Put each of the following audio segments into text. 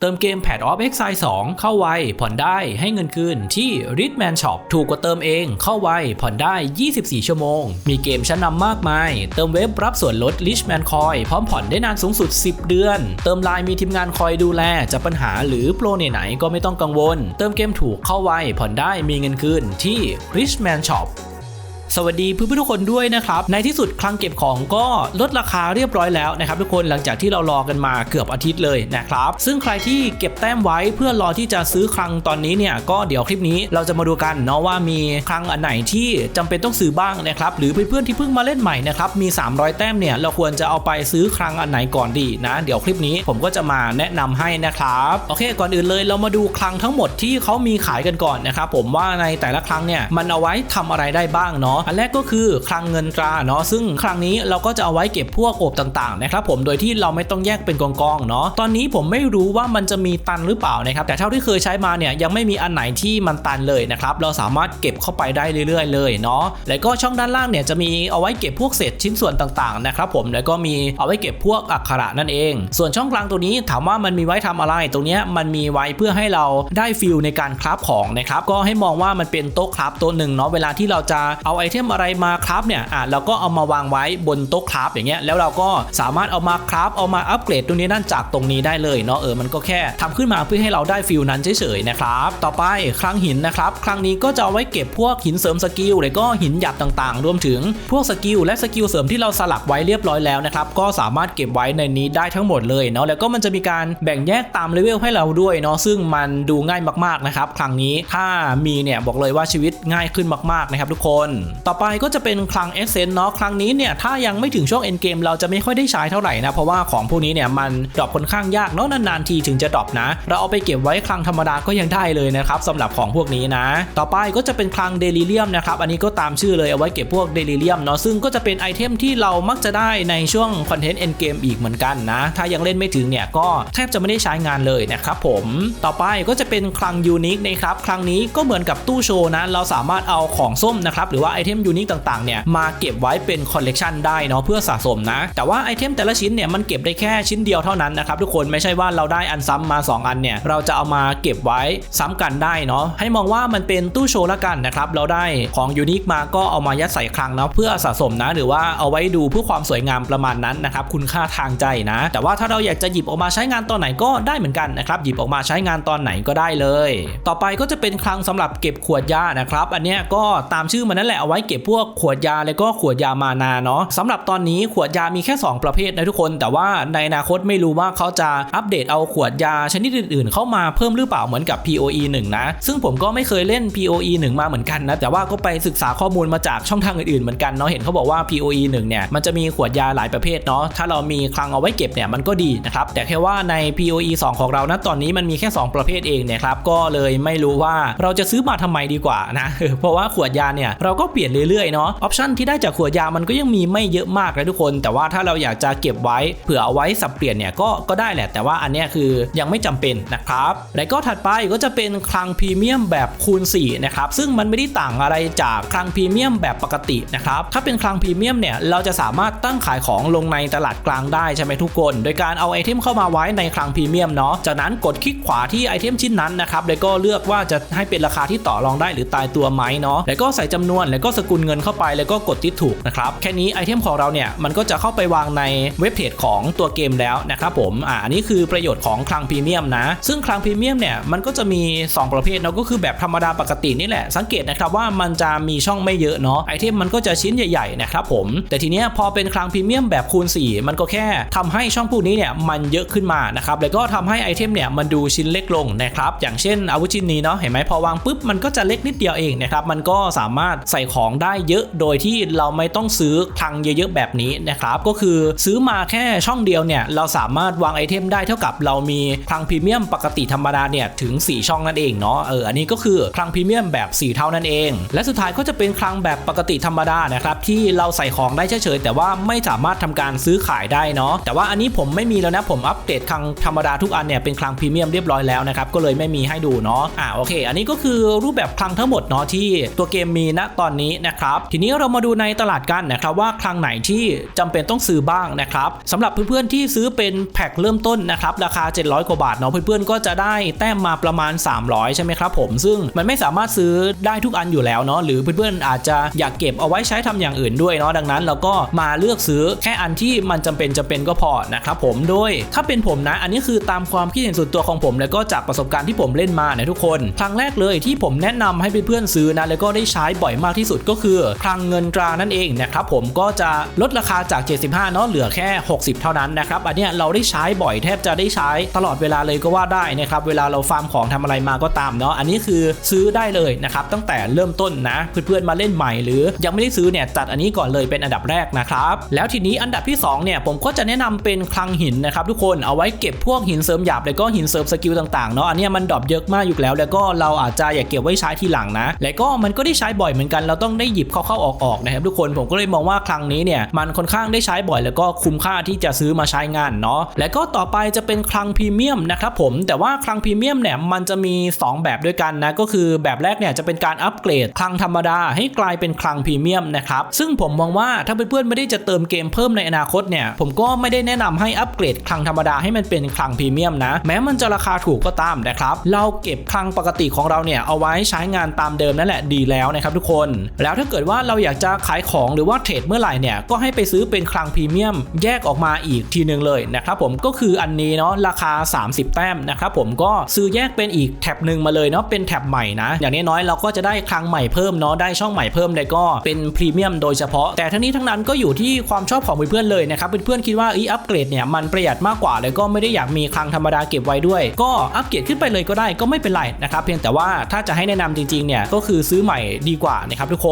เติมเกม Pad of Exile 2 เข้าไว ผ่อนได้ให้เงินคืนที่ Ritman Shop ถูกกว่าเติมเอง เข้าไว ผ่อนได้ 24 ชั่วโมง มีเกมชั้นนำมากมาย เติมเว็บรับส่วนลด Richman Coin พร้อมผ่อนได้นานสูงสุด 10 เดือน เติมไลน์มีทีมงานคอยดูแล จะปัญหาหรือโปรไหนๆก็ไม่ต้องกังวล เติมเกมถูกเข้าไว ผ่อนได้มีเงินคืนที่ Richman Shop สวัสดีเพื่อนๆทุกคนด้วยนะครับ ในที่สุดคลังเก็บของก็ลดราคาเรียบร้อยแล้วนะครับทุกคนหลังจากที่เรารอกันมาเกือบอาทิตย์เลยนะครับ ซึ่งใครที่เก็บแต้มไว้เพื่อรอที่จะซื้อคลังตอนนี้เนี่ยก็เดี๋ยวคลิปนี้เราจะมาดูกันเนาะว่ามีคลังอันไหนที่จำเป็นต้องซื้อบ้างนะครับหรือเพื่อนๆที่เพิ่งมาเล่นใหม่นะครับมี 300 แต้มเนี่ยเราควรจะเอาไปซื้อคลังอันไหนก่อนดีนะ เดี๋ยวคลิปนี้ผมก็จะมาแนะนำให้นะครับโอเค ก่อนอื่นเลยเรามาดูคลังทั้งหมดที่เขามีขายกันก่อนนะครับผมว่าในแต่ละครั้งเนี่ยมันเอาไว้ทำอะไรได้บ้างเนาะอันแรกก็คือคลังเงินตราเนาะซึ่งครั้งนี้เราก็จะเอาไว้เก็บพวกโอบต่างๆนะครับผมโดยที่เราไม่ต้องแยกเป็นกองๆเนาะตอนนี้ผมไม่รู้ว่ามันจะมีตันหรือเปล่านะครับแต่เท่าที่เคยใช้มาเนี่ยยังไม่มีอันไหนที่มันตันเลยนะครับเราสามารถเก็บเข้าไปได้เรื่อย ๆ เลยเนาะแล้วก็ช่องด้านล่างเนี่ยจะมีเอาไว้เก็บพวกเศษชิ้นส่วนต่างๆนะครับผมแล้วก็มีเอาไว้เก็บพวกอักขระนั่นเอง ส่วนช่องกลางตัวนี้ถามว่ามันมีไว้ทำอะไรตรงเนี้ยมันมีไว้เพื่อให้เราได้ฟิลในการคราฟของนะครับก็ให้มองว่ามันเป็นโต๊ะคราฟตัวหนึ่งเนาะเวลาที่เราจะเอาไอเทมอะไรมาคราฟเนี่ยอะเราก็เอามาวางไว้บนโต๊ะคราฟอย่างเงี้ยแล้วเราก็สามารถเอามาคราฟเอามาอัปเกรดตรงนี้นั่นจากตรงนี้ได้เลยเนาะเออมันก็แค่ทำขึ้นมาเพื่อให้เราได้ฟิลนั้นเฉยๆนะครับต่อไปครั้งหินนะครับครั้งนี้ก็จะเอาไว้เก็บพวกหินเสริมสกิลแล้วก็หินหยาบต่างๆ รวมถึงพวกสกิลและสกิลเสริมที่เราสลักไว้เรียบร้อยแล้วนะครับก็สามารถเก็บไว้ในนี้ได้ทั้งหมดเลยเนาะแล้วก็มันจะมีการแบ่งแยกตามเลเวลให้เราด้วยเนาะซึ่งมันดูง่ายมากๆนะครับครั้งนี้ถ้ามีเนี่ยบอกเลยว่าชีวิตง่ายขึ้นมากๆนะครับทุกคนต่อไปก็จะเป็นคลังเอเซนเนาะครั้งนี้เนี่ยถ้ายังไม่ถึงช่วงเอ็นเกมเราจะไม่ค่อยได้ใช้เท่าไหร่นะ เพราะว่าของพวกนี้เนี่ยมันดรอปค่อนข้างยากเนาะนานๆทีถึงจะดรอปนะ เราเอาไปเก็บไว้คลังธรรมดาก็ยังได้เลยนะครับสำหรับของพวกนี้นะ ต่อไปก็จะเป็นคลังเดลิเลียมนะครับอันนี้ก็ตามชื่อเลยเอาไว้เก็บพวกเดลิเลียมเนาะซึ่งก็จะเป็นไอเทมที่เรามักจะได้ในช่วงคอนเทนต์เอ็นเกมอีกเหมือนกันนะ ถ้ายังเล่นไม่ถึงเนี่ยก็แทบจะไม่ได้ใช้งานเลยนะครับผมต่อไปก็จะเป็นคลังยูนิคนะครับคลังนี้ก็เหมือนกับตู้โชว์นะเราสามารถเอาของส้มนะครับหรือว่าไอเทมยูนิคต่างๆเนี่ยมาเก็บไว้เป็นคอลเลกชันได้เนาะเพื่อสะสมนะ แต่ว่าไอเทมแต่ละชิ้นเนี่ยมันเก็บได้แค่ชิ้นเดียวเท่านั้นนะครับทุกคนไม่ใช่ว่าเราได้อันซ้ำมา 2 อันเนี่ยเราจะเอามาเก็บไว้ซ้ำกันได้เนาะให้มองว่ามันเป็นตู้โชว์ละกันนะครับเราได้ของยูนิคมาก็เอามายัดใส่คลังเนาะเพื่อสะสมนะ หรือว่าเอาไว้ดูเพื่อความสวยงามประมาณนั้นนะครับคุณค่าทางใจนะ แต่ว่าถ้าเราอยากจะหยิบออกมาใช้งานตอนไหนก็ได้เหมือนกันนะครับหยิบออกมาใช้งานตอนไหนก็ได้เลย ต่อไปก็จะเป็นคลังสำหรับเก็บขวดยานะครับอันเนี้ยก็ตามชื่อมันนั่นแหละเอาไว้เก็บพวกขวดยาแล้วก็ขวดยามานาเนาะสำหรับตอนนี้ขวดยามีแค่ 2 ประเภทนะทุกคน แต่ว่าในอนาคตไม่รู้ว่าเขาจะอัปเดตเอาขวดยาชนิดอื่นๆ เข้ามาเพิ่มหรือเปล่าเหมือนกับ POE 1 นะ ซึ่งผมก็ไม่เคยเล่น POE 1 มาเหมือนกันนะ แต่ว่าก็ไปศึกษาข้อมูลมาจากช่องทางอื่นๆเหมือนกันเนาะเห็นเขาบอกว่า POE 1 เนี่ยมันจะมีขวดยาหลายประเภทเนาะถ้าเรามีคลังเอาไว้เก็บเนี่ยมันก็ดีนะครับแต่แค่ว่าใน POE 2 ของเรานะตอนนี้มันมีแค่ 2 ประเภทเองเนี่ยครับก็เลยไม่รู้ว่าเราจะซื้อมาทำไมดีกว่านะเพราะว่าขวดยาเนี่ยเราก็เปลี่ยนเรื่อยๆเนาะออปชั่นที่ได้จากขวดยามันก็ยังมีไม่เยอะมากนะทุกคน แต่ว่าถ้าเราอยากจะเก็บไว้เผื่อเอาไว้สับเปลี่ยนเนี่ยก็ก็ได้แหละ แต่ว่าอันเนี้ยคือยังไม่จำเป็นนะครับแล้วก็ถัดไปก็จะเป็นคลังพรีเมียมแบบคูณ4นะครับซึ่งมันไม่ได้ต่างอะไรจากคลังพรีเมียมแบบปกตินะครับถ้าเป็นคลังพรีเมียมเนี่ยเราจะสามารถตั้งขายของลงในตลาดกลางได้ใช่ไหมทุกคน โดยการเอาไอเทมเข้ามาไว้ในคลังพรีเมียมเนาะจากนั้นกดคลิกขวาที่ไอเทมชิ้นนั้นนะครับแล้วก็เลือกว่าจะให้เป็นราคาที่ต่อรองได้หรือตายตัวไหมเนาะแล้วก็ใส่จำนวนแล้วก็สกุลเงินเข้าไปแล้วก็กดที่ถูกนะครับแค่นี้ไอเทมของเราเนี่ยมันก็จะเข้าไปวางในเว็บเพจของตัวเกมแล้วนะครับผมอ่าอันนี้คือประโยชน์ของคลังพรีเมียมนะ ซึ่งคลังพรีเมียมเนี่ยมันก็จะมี 2 ประเภทเนาะก็คือแบบธรรมดาปกตินี่แหละ สังเกตนะครับว่ามันจะมีช่องไม่เยอะเนาะไอเทมมันก็จะชิ้นใหญ่ๆนะครับผมแต่ทีเนี้ยพอเป็นคลังพรีเมียมแบบคูณ 4 มันก็แค่ทำให้ช่องพวกนี้เนี่ยมันเยอะขึ้นมานะครับแล้วก็ทำให้ไอเทมเนี่ยมันดูชิ้นเล็กลงนะครับอย่างเช่นอาวุธชิ้นนี้เนาะเห็นไหมพอวางปุ๊บมันก็จะเล็กนิดเดียวเองนะครับมันก็สามารถใส่ของได้เยอะโดยที่เราไม่ต้องซื้อคลังเยอะๆแบบนี้นะครับก็คือซื้อมาแค่ช่องเดียวเนี่ยเราสามารถวางไอเทมได้เท่ากับเรามีคลังพรีเมียมปกติธรรมดาเนี่ยถึง 4 ช่องนั่นเองเนาะเอออันนี้ก็คือคลังพรีเมียมแบบ 4 เท่านั่นเอง และสุดท้ายก็จะเป็นคลังแบบปกติธรรมดานะครับที่เราใส่ของได้เฉยๆแต่ว่าไม่สามารถทำการซื้อขายได้เนาะแต่ว่าอันนี้ผมไม่มีแล้วนะผมอัปเดตคลังธรรมดาทุกอันเนี่ยเป็นคลังพรีเมียมเรียบร้อยแล้วนะครับก็เลยไม่มีให้ดูเนาะอ่าโอเค อันนี้ก็คือรูปแบบคลังทั้งหมดเนาะที่ตัวเกมมีณตอนนี้นี้นะครับทีนี้เรามาดูในตลาดกันนะครับว่าคลังไหนที่จำเป็นต้องซื้อบ้างนะครับสำหรับเพื่อนๆที่ซื้อเป็นแพ็คเริ่มต้นนะครับราคา 700 กว่าบาทเนาะเพื่อนๆก็จะได้แต้มมาประมาณ 300 ใช่ไหมครับผมซึ่งมันไม่สามารถซื้อได้ทุกอันอยู่แล้วเนาะหรือเพื่อนๆอาจจะอยากเก็บเอาไว้ใช้ทำอย่างอื่นด้วยเนาะดังนั้นเราก็มาเลือกซื้อแค่อันที่มันจำเป็นจะเป็นก็พอนะครับผมโดยถ้าเป็นผมนะ อันนี้คือตามความคิดเห็นส่วนตัวของผม แล้วก็จากประสบการณ์ที่ผมเล่นมาเนะทุกคนครั้งแรกเลยที่ผมแนะนำให้เพื่อนๆซื้อนะแล้วก็ได้ใช้บ่อยมากที่สุดก็คือคลังเงินตรานั่นเองนะครับผมก็จะลดราคาจาก 75เนาะเหลือแค่ 60 เท่านั้นนะครับอันนี้เราได้ใช้บ่อยแทบจะได้ใช้ตลอดเวลาเลยก็ว่าได้นะครับเวลาเราฟาร์มของทำอะไรมาก็ตามเนาะอันนี้คือซื้อได้เลยนะครับตั้งแต่เริ่มต้นนะเพื่อนๆมาเล่นใหม่หรือยังไม่ได้ซื้อเนี่ยจัดอันนี้ก่อนเลยเป็นอันดับแรกนะครับแล้วทีนี้อันดับที่สองเนี่ยผมก็จะแนะนำเป็นคลังหินนะครับทุกคนเอาไว้เก็บพวกหินเสริมหยาบแล้วก็หินเสริมสกิลต่างๆเนาะอันนี้มันดรอปเยอะมากอยู่แล้ว แล้วก็เราอาจจะอยากเก็บไว้ใช้ทีหลังนะ แล้วก็มันก็ได้ใช้บ่อยเหมือนกันเราต้อง้องได้หยิบเข้าๆออกๆนะครับทุกคนผมก็เลยมองว่าคลังนี้เนี่ยมันค่อนข้างได้ใช้บ่อย แล้วก็คุ้มค่าที่จะซื้อมาใช้งานเนาะแล้วก็ต่อไปจะเป็นคลังพรีเมียมนะครับผมแต่ว่าคลังพรีเมียมเนี่ยมันจะมี 2 แบบด้วยกันนะก็คือแบบแรกเนี่ยจะเป็นการอัปเกรดคลังธรรมดาให้กลายเป็นคลังพรีเมียมนะครับซึ่งผมมองว่าถ้าเพื่อนๆไม่ได้จะเติมเกมเพิ่มในอนาคตเนี่ยผมก็ไม่ได้แนะนำให้อัปเกรดคลังธรรมดาให้มันเป็นคลังพรีเมียมนะแม้มันจะราคาถูกก็ตามนะครับเราเก็บคลังปกติของเราเนี่ยเอาไว้ใช้งานตามเดิมนั่นแหละดีแล้วนะครับทุกคนแล้วถ้าเกิดว่าเราอยากจะขายของหรือว่าเทรดเมื่อไหร่เนี่ยก็ให้ไปซื้อเป็นคลังพรีเมียมแยกออกมาอีกทีหนึ่งเลยนะครับผมก็คืออันนี้เนาะราคา 30 แต้มนะครับผมก็ซื้อแยกเป็นอีกแท็บหนึ่งมาเลยเนาะเป็นแท็บใหม่นะอย่างน้อยๆเราก็จะได้คลังใหม่เพิ่มเนาะได้ช่องใหม่เพิ่มเลยก็เป็นพรีเมียมโดยเฉพาะ แต่ทั้งนี้ทั้งนั้นก็อยู่ที่ความชอบของเพื่อนๆเลยนะครับเพื่อนๆคิดว่าอีอัปเกรดเนี่ยมันประหยัดมากกว่าแล้วก็ไม่ได้อยากมีคลังธรรมดาเก็บไว้ด้วย ก็อัปเกรดขึ้นไปเลยก็ได้ก็ไม่เป็นไรนะครับเพียงแต่ว่าถ้าจะให้แนะนำจริงๆเนี่ยก็คือซื้อใหม่ดีกว่านะครับทุกคน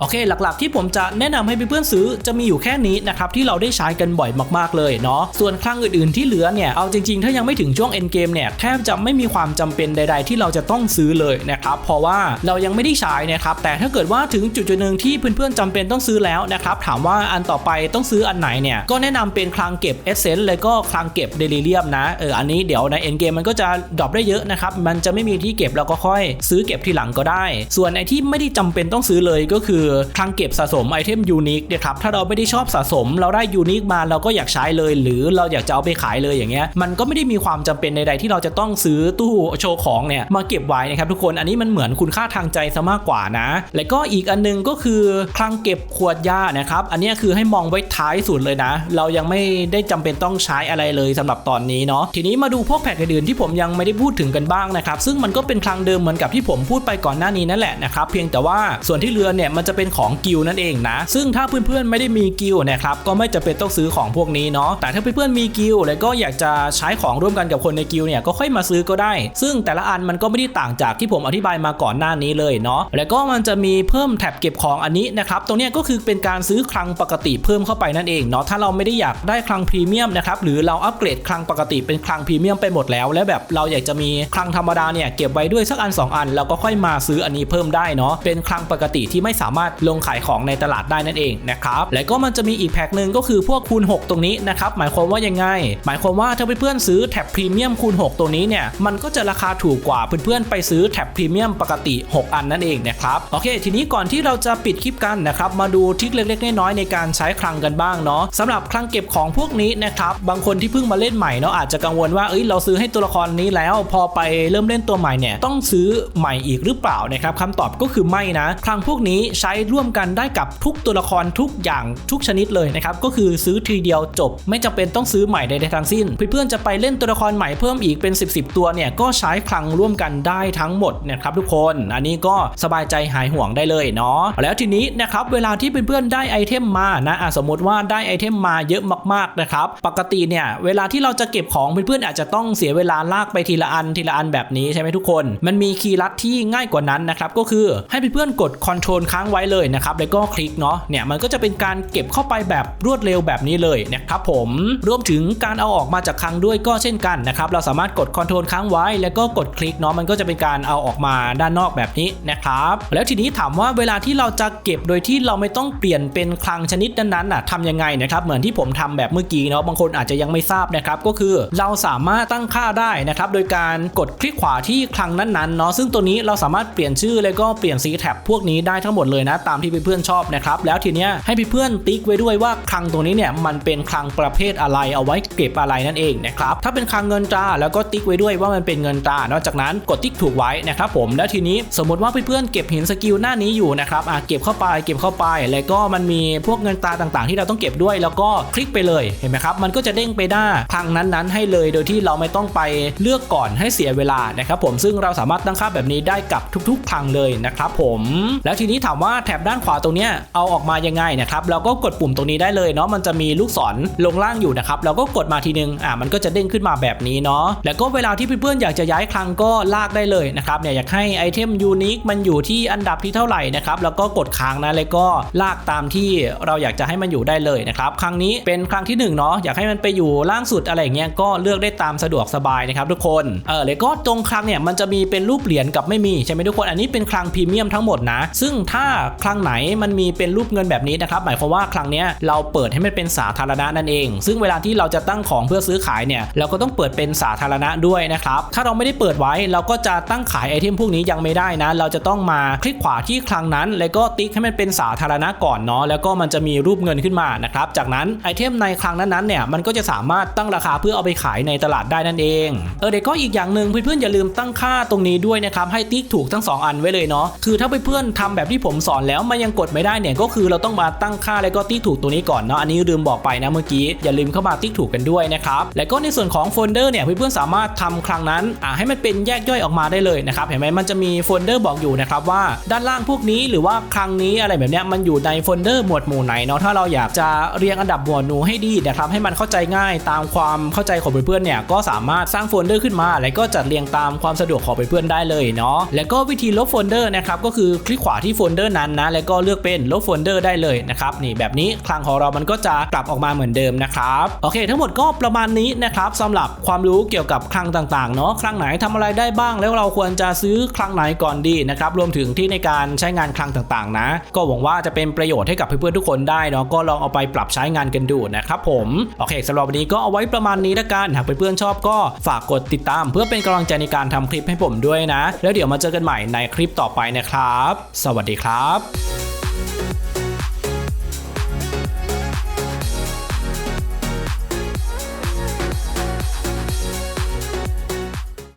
โอเค หลักๆ ที่ผมจะแนะนำให้เพื่อนๆซื้อจะมีอยู่แค่นี้นะครับที่เราได้ใช้กันบ่อยมากๆเลยเนาะส่วนคลังอื่นๆที่เหลือเนี่ยเอาจริงๆ ถ้ายังไม่ถึงช่วงเอ็นเกมเนี่ยแทบจะไม่มีความจำเป็นใด ๆ ที่เราจะต้องซื้อเลยนะครับเพราะว่าเรายังไม่ได้ใช้นะครับแต่ถ้าเกิดว่าถึงจุดๆหนึ่งที่เพื่อนๆจำเป็นต้องซื้อแล้วนะครับถามว่าอันต่อไปต้องซื้ออันไหนเนี่ยก็แนะนำเป็นคลังเก็บเอเซนต์เลยก็คลังเก็บเดลิเรียมนะเอออันนี้เดี๋ยวในเอ็นเกมมันก็จะดรอปได้เยอะนะครับมันจะไม่มีที่เก็บเราก็ค่อย ซื้อเก็บทีหลังก็ได้ ส่วนไอที่ไม่ได้จำเป็นต้องซื้อเลยก็คือคลังเก็บสะสมไอเทมยูนิคนะครับถ้าเราไม่ได้ชอบสะสม เราได้ยูนิคมาเราก็อยากใช้เลย หรือเราอยากจะเอาไปขายเลยอย่างเงี้ยมันก็ไม่ได้มีความจำเป็นใดๆที่เราจะต้องซื้อตู้โชว์ของเนี่ยมาเก็บไว้นะครับทุกคนอันนี้มันเหมือนคุณค่าทางใจซะมากกว่านะ แล้วก็อีกอันนึงก็คือคลังเก็บขวดยานะครับอันนี้คือให้มองไว้ท้ายสุดเลยนะ เรายังไม่ได้จำเป็นต้องใช้อะไรเลยสำหรับตอนนี้เนาะทีนี้มาดูพวกแพ็กอื่นๆที่ผมยังไม่ได้พูดถึงกันบ้างนะครับซึ่งมันก็เป็นคลังเดิมเหมือนกับที่ผมพูดไปก่อนหน้านี้นั่นแหละนะครับเพียงแต่ว่าส่วนที่เหลือเนี่ยมันจะเป็นของกิลนั่นเองนะ ซึ่งถ้าเพื่อนๆไม่ได้มีกิลนะครับก็ไม่จะเป็นต้องซื้อของพวกนี้เนาะแต่ถ้าเพื่อนๆมีกิลแล้วก็อยากจะใช้ของร่วมกันกับคนในกิลเนี่ยก็ค่อยมาซื้อก็ได้ ซึ่งแต่ละอันมันก็ไม่ได้ต่างจากที่ผมอธิบายมาก่อนหน้านี้เลยเนาะแล้วก็มันจะมีเพิ่มแท็บเก็บของอันนี้นะครับตรงเนี้ยก็คือเป็นการซื้อคลังปกติเพิ่มเข้าไปนั่นเองเนาะถ้าเราไม่ได้อยากได้คลังพรีเมียมนะครับหรือเราอัปเกรดคลังปกติเป็นคลังพรีเมียมไปหมดแล้ว แล้วแบบเราอยากจะมีคลังธรรมดาเนี่ยเก็บไว้ด้วยสักอัน 2 อันเราก็ค่อยมาซื้ออันนี้เพิ่มได้เนาะเป็นคลังปกติที่ไม่สามารถลงขายของในตลาดได้นั่นเองนะครับแล้วก็มันจะมีอีกแพ็คหนึ่งก็คือพวกคูณ 6 ตรงนี้นะครับหมายความว่ายังไง หมายความว่าถ้าเพื่อนๆซื้อแท็บพรีเมียมคูณ 6 ตัวนี้เนี่ยมันก็จะราคาถูกกว่าเพื่อนๆไปซื้อแท็บพรีเมียมปกติ 6 อันนั่นเองนะครับโอเค ทีนี้ก่อนที่เราจะปิดคลิปกันนะครับมาดูทิคเล็กๆน้อยๆในการใช้คลังกันบ้างเนาะสำหรับคลังเก็บของพวกนี้นะครับบางคนที่เพิ่งมาเล่นใหม่เนาะอาจจะกังวลว่าเอ้ยเราซื้อให้ตัวละครนี้แล้ว พอไปเริ่มเล่นตัวใหม่เนี่ยต้องซื้อใหม่อีกหรือเปล่านะครับคำตอบก็คือไม่นะคลังพวกนี้ใช้ร่วมกันได้กับทุกตัวละครทุกอย่างทุกชนิดเลยนะครับ ก็คือซื้อทีเดียวจบ ไม่จำเป็นต้องซื้อใหม่ใดๆทั้งสิ้น เพื่อนๆจะไปเล่นตัวละครใหม่เพิ่มอีกเป็น 10บสตัวเนี่ยก็ใช้คลังร่วมกันได้ทั้งหมดนะครับทุกคน อันนี้ก็สบายใจหายห่วงได้เลยเนาะแล้วทีนี้นะครับเวลาที่เพื่อนๆได้ไอเทมมานะะสมมติว่าได้ไอเทมมาเยอะมากๆนะครับปกติเนี่ยเวลาที่เราจะเก็บของเพื่อนๆอาจจะต้องเสียเวลาลากไปทีละอันทีละอันแบบนี้ใช่ไหมทุกคน มันมีคีย์ลัดที่ง่ายกว่านั้นนะครับก็คือให้เพื่อนๆกดคอนโทรลค้างไว้เลยนะครับแล้วก็คลิกเนาะเนี่ยมันก็จะเป็นการเก็บเข้าไปแบบรวดเร็วแบบนี้เลยนะครับผมรวมถึงการเอาออกมาจากคลังด้วยก็เช่นกันนะครับเราสามารถกดคอนโทรลค้างไว้ แล้วก็กดคลิกเนาะมันก็จะเป็นการเอาออกมาด้านนอกแบบนี้นะครับแล้วทีนี้ถามว่าเวลาที่เราจะเก็บโดยที่เราไม่ต้องเปลี่ยนเป็นคลังชนิดนั้นๆน่ะทำยังไงนะครับเหมือนที่ผมทำแบบเมื่อกี้เนาะบางคนอาจจะยังไม่ทราบนะครับก็คือเราสามารถตั้งค่าได้นะครับโดยการกดคลิกขวาที่คลังนั้นๆเนาะซึ่งตัวนี้เราสามารถเปลี่ยนชื่อแล้วก็เปลี่ยนสีแท็บพวกนี้ได้ทั้งหมดเลยนะ ตามที่เพื่อนๆชอบนะครับ แล้วทีเนี้ยให้เพื่อนๆติ๊กไว้ด้วยว่าคลังตรงนี้เนี่ยมันเป็นคลังประเภทอะไรเอาไว้เก็บอะไรนั่นเองนะครับถ้าเป็นคลังเงินตราแล้วก็ติ๊กไว้ด้วยว่ามันเป็นเงินตรานอกจากนั้นกดติ๊กถูกไว้นะครับผมแล้วทีนี้สมมติว่าเพื่อนๆเก็บหินสกิลหน้านี้อยู่นะครับอะเก็บเข้าไปเก็บเข้าไป แล้วก็มันมีพวกเงินตราต่างๆ ที่เราต้องเก็บด้วย แล้วก็คลิกไปเลยเห็นไหมครับมันก็จะเด้งไปหน้าคลังนั้นๆ ให้เลยโดยที่เราไม่ต้องไปเลือกก่อนให้เสียเวลานะครับผมซึ่งเราสามารถตั้งค่าแบบนี้ได้กับทุกๆคลังเลยนะครับผมแล้วทีนี้ถามว่าแถบด้านขวาตรงเนี้ยเอาออกมายังไงนะครับเราก็กดปุ่มตรงนี้ได้เลยเนาะมันจะมีลูกศรลงล่างอยู่นะครับเราก็กดมาทีนึงอะมันก็จะเด้งขึ้นมาแบบนี้เนาะแล้วก็เวลาที่เพื่อนๆอยากจะย้ายคลังก็ลากได้เลยนะครับเนี่ยอยากให้ไอเทมยูนิคมันอยู่ที่อันดับที่เท่าไหร่นะครับแล้วก็กดค้างนะแล้วก็ลากตามที่เราอยากจะให้มันอยู่ได้เลยนะครับครั้งนี้เป็นครั้งที่หนึ่งเนาะอยากให้มันไปอยู่ล่างสุดอะไรเงี้ยก็เลือกได้ตามสะดวกสบายนะครับทุกคนเออแล้วก็ตรงครั้งเนี่ยมันจะมีเป็นรูปเหรียญกับไม่มีใช่ไหมทุกคนอันนี้เป็นครั้งพรีเมียมทั้งหมดนะซึ่งถ้าครั้งไหนมันมีเป็นรูปเงินแบบนี้นะครับหมายความว่าครั้งเนี้ยเราเปิดให้มันเป็นสาธารณะนั่นเอง ซึ่งเวลาที่เราจะตั้งของเพื่อซื้อขายเนี่ยเราก็ต้องเปิดเป็นสาธารณะด้วยนะครับถ้าเราไม่ได้เปิดไว้เราก็จะตั้งขายไอเทมพวกนี้ยังไม่ได้นะ เราจะต้องมาคลิกขวาที่ครั้งนั้น แล้วก็ติ๊กให้มันเป็นสาธารณะก่อนเนาะแล้วก็มันจะมีรูปเงินขึ้นมานะครับจากนั้นไอเทมในครั้งนั้นๆเนี่ยมันก็จะสามารถตั้งราคาเพื่อเอาไปขายในตลาดได้นั่นเองเออเด็กก็อีกอย่างหนึ่งเพื่อนๆอย่าลืมตั้งค่าตรงนี้ด้วยนะครับให้ติ๊กถูกทั้งสองอันไว้เลยเนาะคือถ้าเพื่อนๆทำแบบแบบที่ผมสอนแล้วมันยังกดไม่ได้เนี่ยก็คือเราต้องมาตั้งค่าแล้วก็ติ๊กถูกตัวนี้ก่อนเนาะอันนี้ลืมบอกไปนะเมื่อกี้อย่าลืมเข้ามาติ๊กถูกกันด้วยนะครับแล้วก็ในส่วนของโฟลเดอร์เนี่ยเพื่อนๆสามารถทำครั้งนั้นอ่าให้มันเป็นแยกย่อยออกมาได้เลยนะครับเห็นไหมมันจะมีโฟลเดอร์บอกอยู่นะครับว่าด้านล่างพวกนี้หรือว่าครั้งนี้อะไรแบบเนี้ยมันอยู่ในโฟลเดอร์หมวดหมู่ไหนเนาะถ้าเราอยากจะเรียงอันดับหมวดหมู่ให้ดีนะครับให้มันเข้าใจง่ายตามความเข้าใจของเพื่อนๆเนี่ยก็สามารถสร้างโฟลเดอร์ขึ้นมา แล้วก็จัดเรียงตามความสะดวกของเพื่อนๆได้เลยเนาะแล้วก็วิธีลบโฟลเดอร์นะครับก็คือคลิกขวาที่โฟลเดอร์นั้นนะแล้วก็เลือกเป็นลบโฟลเดอร์ได้เลยนะครับนี่แบบนี้คลังของเรามันก็จะกลับออกมาเหมือนเดิมนะครับโอเค ทั้งหมดก็ประมาณนี้นะครับสำหรับความรู้เกี่ยวกับคลังต่างๆเนาะคลังไหนทำอะไรได้บ้าง แล้วเราควรจะซื้อคลังไหนก่อนดีนะครับรวมถึงที่ในการใช้งานคลังต่างๆ นะ ก็หวังว่าจะเป็นประโยชน์ให้กับเพื่อนๆทุกคนได้เนาะก็ลองเอาไปปรับใช้งานกันดูนะครับผมโอเคสำหรับวันนี้ก็เอาไว้ประมาณนี้ละกันหากเพื่อนๆชอบก็ฝากกดติดตาม เพื่อเป็นกำลังใจในการทำคลิปให้ผมด้วยนะ แล้วเดี๋ยวมาเจอกันใหม่ในคลิปต่อไปนะครับ สววัสดีครับ